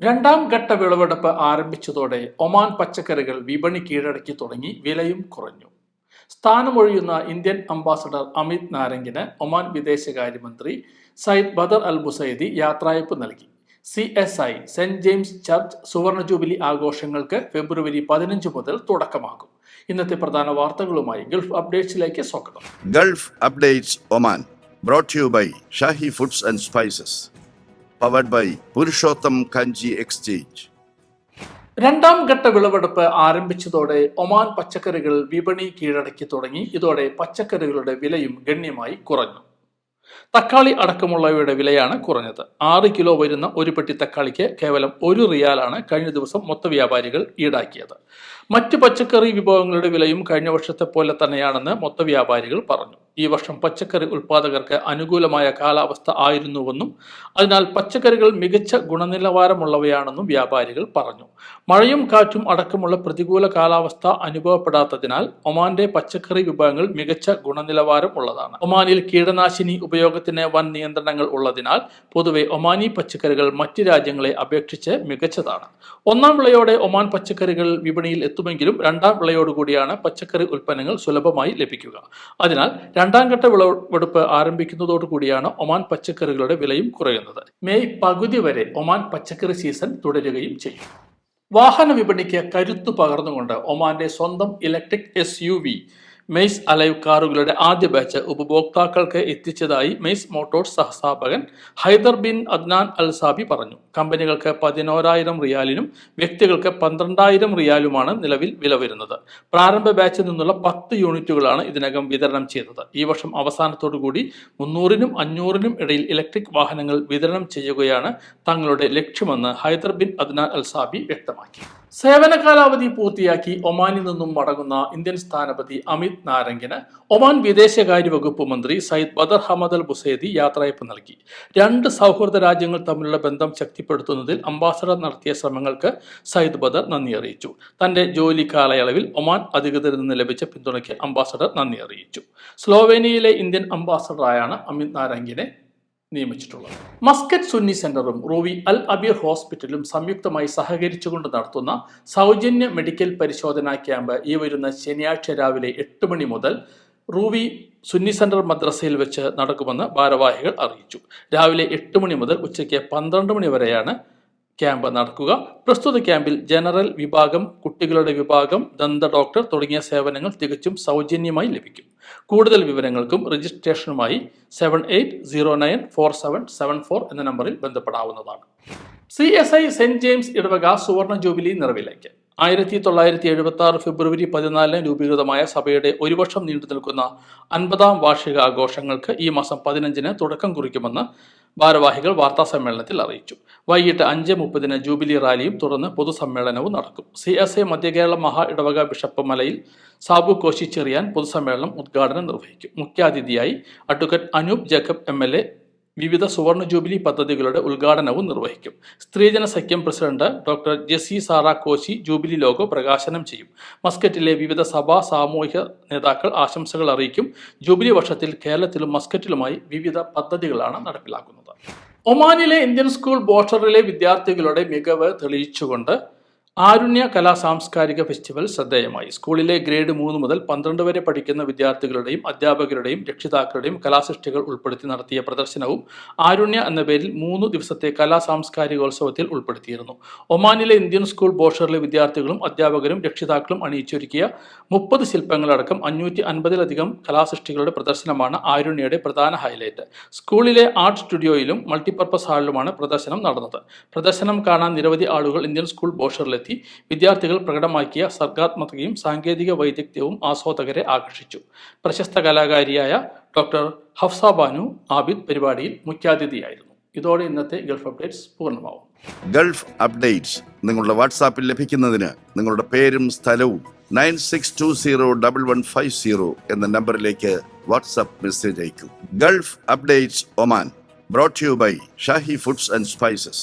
രണ്ടാം ഘട്ട വിളവെടുപ്പ് ആരംഭിച്ചതോടെ ഒമാൻ പച്ചക്കറികൾ വിപണി കീഴടക്കി തുടങ്ങി വിലയും കുറഞ്ഞു. സ്ഥാനമൊഴിയുന്ന ഇന്ത്യൻ അംബാസഡർ അമിത് നാരംഗിന് ഒമാൻ വിദേശകാര്യമന്ത്രി സയ്യിദ് ബദർ അൽ ബുസൈദി യാത്രയപ്പ് നൽകി. C S I Saint James church സുവർണ ജൂബിലി ആഘോഷങ്ങൾക്ക് ഫെബ്രുവരി പതിനഞ്ച് മുതൽ തുടക്കമാകും. ഇന്നത്തെ പ്രധാന വാർത്തകളുമായി ഗൾഫ് അപ്ഡേറ്റ്സിലേക്ക് സ്വാഗതം. Gulf updates Oman brought you by Shahi foods and and Spices, by Purushottam Kanji exchange രണ്ടാം ഘട്ട വിളവെടുപ്പ് ആരംഭിച്ചതോടെ ഒമാൻ പച്ചക്കറികൾ വിപണി കീഴടക്കി തുടങ്ങി. ഇതോടെ പച്ചക്കറികളുടെ വിലയും ഗണ്യമായി കുറഞ്ഞു. തക്കാളി അടക്കമുള്ളവയുടെ വിലയാണ് കുറഞ്ഞത്. ആറ് കിലോ വരുന്ന ഒരു പെട്ടി തക്കാളിക്ക് കേവലം ഒരു റിയാലാണ് കഴിഞ്ഞ ദിവസം മൊത്ത വ്യാപാരികൾ ഈടാക്കിയത്. മറ്റ് പച്ചക്കറി വിഭവങ്ങളുടെ വിലയും കഴിഞ്ഞ വർഷത്തെ പോലെ തന്നെയാണെന്ന് മൊത്ത വ്യാപാരികൾ പറഞ്ഞു. ഈ വർഷം പച്ചക്കറി ഉൽപാദകർക്ക് അനുകൂലമായ കാലാവസ്ഥ ആയിരുന്നുവെന്നും അതിനാൽ പച്ചക്കറികൾ മികച്ച ഗുണനിലവാരമുള്ളവയാണെന്നും വ്യാപാരികൾ പറഞ്ഞു. മഴയും കാറ്റും അടക്കമുള്ള പ്രതികൂല കാലാവസ്ഥ അനുഭവപ്പെടാത്തതിനാൽ ഒമാന്റെ പച്ചക്കറി വിഭവങ്ങൾ മികച്ച ഗുണനിലവാരം ഉള്ളതാണ്. ഒമാനിൽ കീടനാശിനി ഉപയോഗത്തിന് വൻ നിയന്ത്രണങ്ങൾ ഉള്ളതിനാൽ പൊതുവെ ഒമാനി പച്ചക്കറികൾ മറ്റ് രാജ്യങ്ങളെ അപേക്ഷിച്ച് മികച്ചതാണ്. ഒന്നാം വിളയോടെ ഒമാൻ പച്ചക്കറികൾ വിപണിയിൽ എത്തുമെങ്കിലും രണ്ടാം വിളയോടുകൂടിയാണ് പച്ചക്കറി ഉൽപ്പന്നങ്ങൾ സുലഭമായി ലഭിക്കുക. അതിനാൽ രണ്ടാം ഘട്ട വിളവെടുപ്പ് ആരംഭിക്കുന്നതോടുകൂടിയാണ് ഒമാൻ പച്ചക്കറികളുടെ വിലയും കുറയുന്നത്. മെയ് പകുതി വരെ ഒമാൻ പച്ചക്കറി സീസൺ തുടരുകയും ചെയ്യും. വാഹന വിപണിക്ക് കരുത്തു പകർന്നുകൊണ്ട് ഒമാന്റെ സ്വന്തം electric S U V Mays alive കാറുകളുടെ ആദ്യ ബാച്ച് ഉപഭോക്താക്കൾക്ക് എത്തിച്ചതായി Mays Motors സഹസ്ഥാപകൻ Haider bin Adnan Al Sabi പറഞ്ഞു. കമ്പനികൾക്ക് പതിനോരായിരം റിയാലിനും വ്യക്തികൾക്ക് പന്ത്രണ്ടായിരം റിയാലുമാണ് നിലവിൽ വില വരുന്നത്. പ്രാരംഭ ബാച്ചിൽ നിന്നുള്ള പത്ത് യൂണിറ്റുകളാണ് ഇതിനകം വിതരണം ചെയ്തത്. ഈ വർഷം അവസാനത്തോടു കൂടി മുന്നൂറിനും അഞ്ഞൂറിനും ഇടയിൽ ഇലക്ട്രിക് വാഹനങ്ങൾ വിതരണം ചെയ്യുകയാണ് തങ്ങളുടെ ലക്ഷ്യമെന്ന് Haider bin Adnan Al Sabi വ്യക്തമാക്കി. സേവന കാലാവധി പൂർത്തിയാക്കി ഒമാനിൽ നിന്നും മടങ്ങുന്ന ഇന്ത്യൻ സ്ഥാനപതി അമിത് നാരംഗിന് ഒമാൻ വിദേശകാര്യ വകുപ്പ് മന്ത്രി Sayyid Badr Hamad Al Busaidi യാത്രയപ്പ് നൽകി. രണ്ട് സൗഹൃദ രാജ്യങ്ങൾ തമ്മിലുള്ള ബന്ധം ശക്തിപ്പെടുത്തുന്നതിൽ അംബാസഡർ നടത്തിയ ശ്രമങ്ങൾക്ക് സയ്യിദ് ബദർ നന്ദി അറിയിച്ചു. തന്റെ ജോലി കാലയളവിൽ ഒമാൻ അധികൃതരിൽ നിന്ന് ലഭിച്ച പിന്തുണയ്ക്ക് അംബാസഡർ നന്ദി അറിയിച്ചു. സ്ലോവേനിയയിലെ ഇന്ത്യൻ അംബാസഡറായാണ് അമിത് നാരംഗിനെ നിയമിച്ചിട്ടുള്ളത്. മസ്കറ്റ് സുന്നി സെന്ററും റൂവി അൽ അബീർ ഹോസ്പിറ്റലും സംയുക്തമായി സഹകരിച്ചുകൊണ്ട് നടത്തുന്ന സൗജന്യ മെഡിക്കൽ പരിശോധനാ ക്യാമ്പ് ഈ വരുന്ന ശനിയാഴ്ച രാവിലെ എട്ട് മണി മുതൽ റൂവി സുന്നി സെന്റർ മദ്രസയിൽ വെച്ച് നടക്കുമെന്ന് ഭാരവാഹികൾ അറിയിച്ചു. രാവിലെ എട്ട് മണി മുതൽ ഉച്ചയ്ക്ക് പന്ത്രണ്ട് മണി വരെയാണ് ക്യാമ്പ് നടക്കുക. പ്രസ്തുത ക്യാമ്പിൽ ജനറൽ വിഭാഗം കുട്ടികളുടെ വിഭാഗം ദന്ത ഡോക്ടർ തുടങ്ങിയ സേവനങ്ങൾ തികച്ചും സൗജന്യമായി ലഭിക്കും. കൂടുതൽ വിവരങ്ങൾക്കും രജിസ്ട്രേഷനുമായി seven eight zero nine four seven seven four എന്ന നമ്പറിൽ ബന്ധപ്പെടാവുന്നതാണ്. C S I Saint James ഇടവക സുവർണ ജൂബിലി നിറവിലേക്ക്. ആയിരത്തി തൊള്ളായിരത്തി എഴുപത്തി ആറ് ഫെബ്രുവരി പതിനാലിന് രൂപീകൃതമായ സഭയുടെ ഒരു വർഷം നീണ്ടു നിൽക്കുന്ന അൻപതാം വാർഷിക ആഘോഷങ്ങൾക്ക് ഈ മാസം പതിനഞ്ചിന് തുടക്കം കുറിക്കുമെന്ന് ഭാരവാഹികൾ വാർത്താ സമ്മേളനത്തിൽ അറിയിച്ചു. വൈകിട്ട് അഞ്ച് മുപ്പതിന് ജൂബിലി റാലിയും തുടർന്ന് പൊതുസമ്മേളനവും നടക്കും. സി എസ് എ മധ്യകേരള മഹാ ഇടവക ബിഷപ്പ് മലയിൽ സാബു കോശി ചെറിയാൻ പൊതുസമ്മേളനം ഉദ്ഘാടനം നിർവഹിക്കും. മുഖ്യാതിഥിയായി advocate Anoop Jacob M L A വിവിധ സുവർണ ജൂബിലി പദ്ധതികളുടെ ഉദ്ഘാടനവും നിർവഹിക്കും. സ്ത്രീജന സഖ്യം president doctor Jessy Sara Koshy jubilee logo പ്രകാശനം ചെയ്യും. മസ്കറ്റിലെ വിവിധ സഭാ സാമൂഹിക നേതാക്കൾ ആശംസകൾ അറിയിക്കും. ജൂബിലി വർഷത്തിൽ കേരളത്തിലും മസ്കറ്റിലുമായി വിവിധ പദ്ധതികളാണ് നടപ്പിലാക്കുന്നത്. ഒമാനിലെ ഇന്ത്യൻ സ്കൂൾ ബോർഡറിലെ വിദ്യാർത്ഥികളുടെ മികവ് തെളിയിച്ചുകൊണ്ട് ആരുണ്യ കലാ സാംസ്കാരിക ഫെസ്റ്റിവൽ ശ്രദ്ധേയമായി. സ്കൂളിലെ ഗ്രേഡ് മൂന്ന് മുതൽ പന്ത്രണ്ട് വരെ പഠിക്കുന്ന വിദ്യാർത്ഥികളുടെയും അധ്യാപകരുടെയും രക്ഷിതാക്കളുടെയും കലാസൃഷ്ടികൾ ഉൾപ്പെടുത്തി നടത്തിയ പ്രദർശനവും ആരുണ്യ എന്ന പേരിൽ മൂന്ന് ദിവസത്തെ കലാ സാംസ്കാരികോത്സവത്തിൽ ഉൾപ്പെടുത്തിയിരുന്നു. ഒമാനിലെ ഇന്ത്യൻ സ്കൂൾ ബോഷറിലെ വിദ്യാർത്ഥികളും അധ്യാപകരും രക്ഷിതാക്കളും അണിയിച്ചൊരുക്കിയ മുപ്പത് ശില്പങ്ങളടക്കം അഞ്ഞൂറ്റി അൻപതിലധികം കലാസൃഷ്ടികളുടെ പ്രദർശനമാണ് ആരുണ്യയുടെ പ്രധാന ഹൈലൈറ്റ്. സ്കൂളിലെ ആർട്ട് സ്റ്റുഡിയോയിലും മൾട്ടിപർപ്പസ് ഹാളിലുമാണ് പ്രദർശനം നടന്നത്. പ്രദർശനം കാണാൻ നിരവധി ആളുകൾ ഇന്ത്യൻ സ്കൂൾ ബോഷറിലെത്തി. വിദ്യാർത്ഥികൾ പ്രകടമാക്കിയ സർഗാത്മകതയും സാങ്കേതിക വൈദഗ്ധ്യവും ആസ്വാദകരെ ആകർഷിച്ചു. പ്രശസ്ത കലാകാരിയായ ഡോക്ടർ ഹഫ്സ ബാനു ആബിദ് പരിപാടിയിൽ മുഖ്യാതിഥിയായിരുന്നു. ഇതോടെ ഇന്നത്തെ ഗൾഫ് അപ്ഡേറ്റ്സ് പൂർണമാവും. ഗൾഫ് അപ്ഡേറ്റ്സ് നിങ്ങളുടെ വാട്സാപ്പിൽ ലഭിക്കുന്നതിന് നിങ്ങളുടെ പേരും സ്ഥലവും nine six two zero double one five zero എന്ന നമ്പറിലേക്ക് വാട്സാപ്പ് മെസ്സേജ് അയക്കും. Gulf updates Oman brought you by Shahi foods and spices